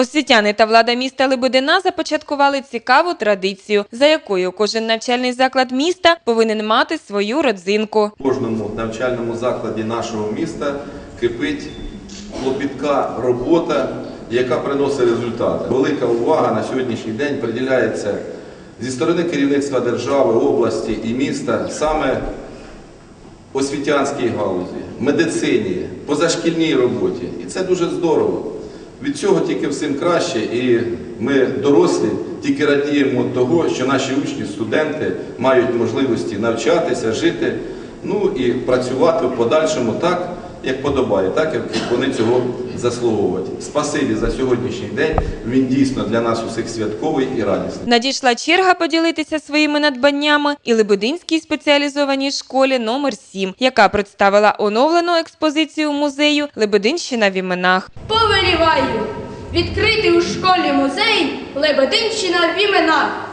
Освітяни та влада міста Лебедина започаткували цікаву традицію, за якою кожен навчальний заклад міста повинен мати свою родзинку. В кожному навчальному закладі нашого міста кипить клопітка робота, яка приносить результати. Велика увага на сьогоднішній день приділяється зі сторони керівництва держави, області і міста саме освітянській галузі, медицині, позашкільній роботі. І це дуже здорово. Від цього тільки всім краще, і ми дорослі тільки радіємо того, що наші учні, студенти мають можливості навчатися, жити, ну і працювати в подальшому так, як подобає, так як вони цього заслуговують. Спасибі за сьогоднішній день. Він дійсно для нас усіх святковий і радісний. Надійшла черга поділитися своїми надбаннями і Лебединській спеціалізованій школі номер 7 яка представила оновлену експозицію музею Лебединщина в іменах. Повеліваю відкрити у школі музей Лебединщина в іменах,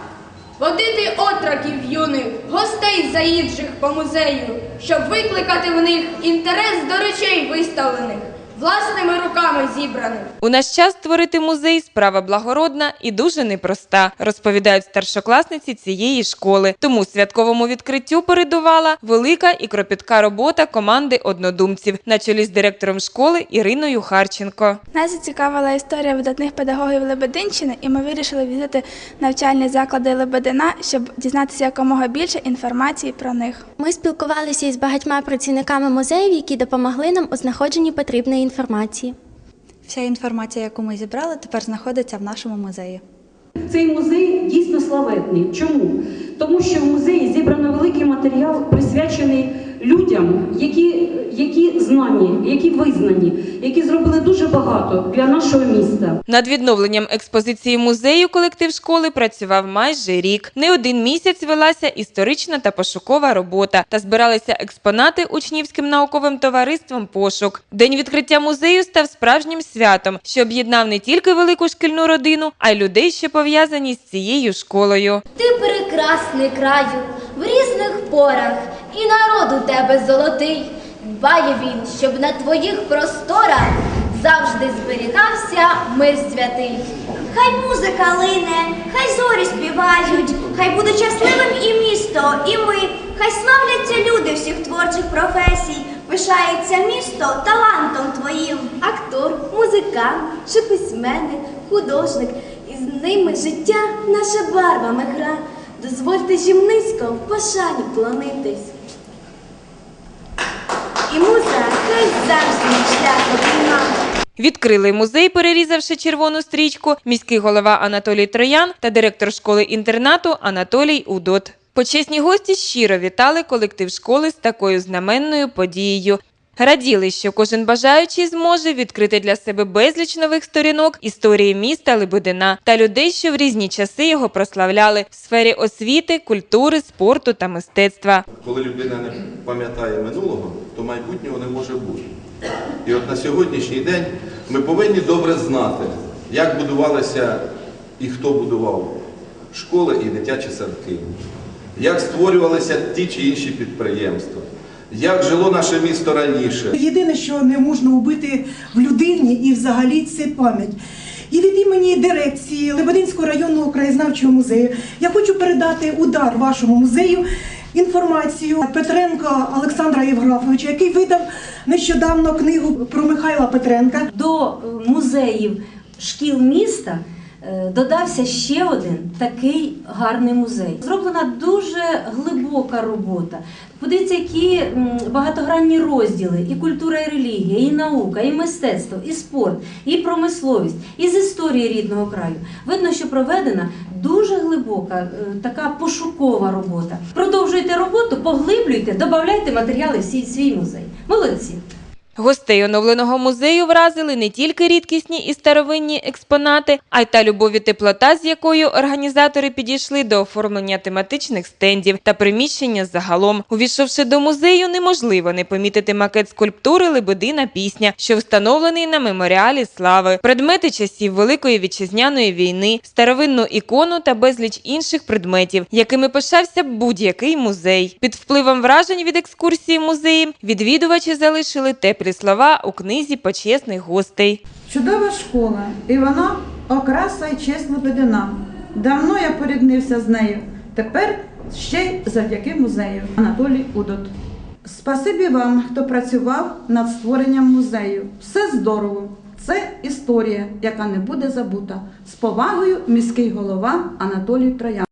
водити отраків юних, гостей заїжджих по музею, щоб викликати в них інтерес до речей виставлених, власними руками зібраних. У наш час створити музей справа благородна і дуже непроста, розповідають старшокласниці цієї школи. Тому святковому відкриттю передувала велика і кропітка робота команди однодумців на чолі з директором школи Іриною Харченко. Нас зацікавила історія видатних педагогів Лебединщини, і ми вирішили візити навчальні заклади Лебедина, щоб дізнатися якомога більше інформації про них. Ми спілкувалися із багатьма працівниками музеїв, які допомогли нам у знаходженні потрібної інформації. Вся інформація, яку ми зібрали, тепер знаходиться в нашому музеї. Цей музей дійсно славетний. Чому? Тому що в музеї зібрано великий матеріал, присвячений людям, які, які знані, які визнані, які зробили дуже багато для нашого міста. Над відновленням експозиції музею колектив школи працював майже рік. Не один місяць велася історична та пошукова робота та збиралися експонати учнівським науковим товариством Пошук. День відкриття музею став справжнім святом, що об'єднав не тільки велику шкільну родину, а й людей, що пов'язані з цією школою. Ти прекрасний краю в різних порах, і народ у тебе золотий. Дбає він, щоб на твоїх просторах завжди зберігався мир святий. Хай музика лине, хай зорі співають, хай буде щасливим і місто, і ми, хай славляться люди всіх творчих професій, пишається місто талантом твоїм. Актор, музикант чи письменник, художник, і з ними життя наша барвами гра. Дозвольте жім в пошані вклонитись. І муза хай завжди мій шлях обійма. Відкрили музей, перерізавши червону стрічку, міський голова Анатолій Троян та директор школи-інтернату Анатолій Удот. Почесні гості щиро вітали колектив школи з такою знаменною подією. Раділи, що кожен бажаючий зможе відкрити для себе безліч нових сторінок історії міста Лебедина та людей, що в різні часи його прославляли в сфері освіти, культури, спорту та мистецтва. Коли людина не пам'ятає минулого, то майбутнього не може бути. І от на сьогоднішній день ми повинні добре знати, як будувалися і хто будував школи і дитячі садки, як створювалися ті чи інші підприємства, як жило наше місто раніше. Єдине, що не можна убити в людині і взагалі це пам'ять. І від імені дирекції Лебединського районного краєзнавчого музею я хочу передати удар вашому музею інформацію Петренка Олександра Євграфовича, який видав нещодавно книгу про Михайла Петренка. До музеїв шкіл міста додався ще один такий гарний музей. Зроблена дуже глибока робота. Подивіться, які багатогранні розділи: і культура, і релігія, і наука, і мистецтво, і спорт, і промисловість, і з історії рідного краю. Видно, що проведена дуже глибока, е, така пошукова робота. Продовжуйте роботу, поглиблюйте, додавайте матеріали в свій музей. Молодці! Гостей оновленого музею вразили не тільки рідкісні і старовинні експонати, а й та любов і теплота, з якою організатори підійшли до оформлення тематичних стендів та приміщення загалом. Увійшовши до музею, неможливо не помітити макет скульптури Лебедина пісня, що встановлений на меморіалі слави, предмети часів Великої вітчизняної війни, старовинну ікону та безліч інших предметів, якими пишався будь-який музей. Під впливом вражень від екскурсії музеєм відвідувачі залишили теплі слова у книзі почесних гостей. Чудова школа, і вона окраса й честь Лебедина. Давно я поріднився з нею. Тепер ще й завдяки музею. Анатолій Удот. Спасибі вам, хто працював над створенням музею. Все здорово. Це історія, яка не буде забута. З повагою міський голова Анатолій Троян.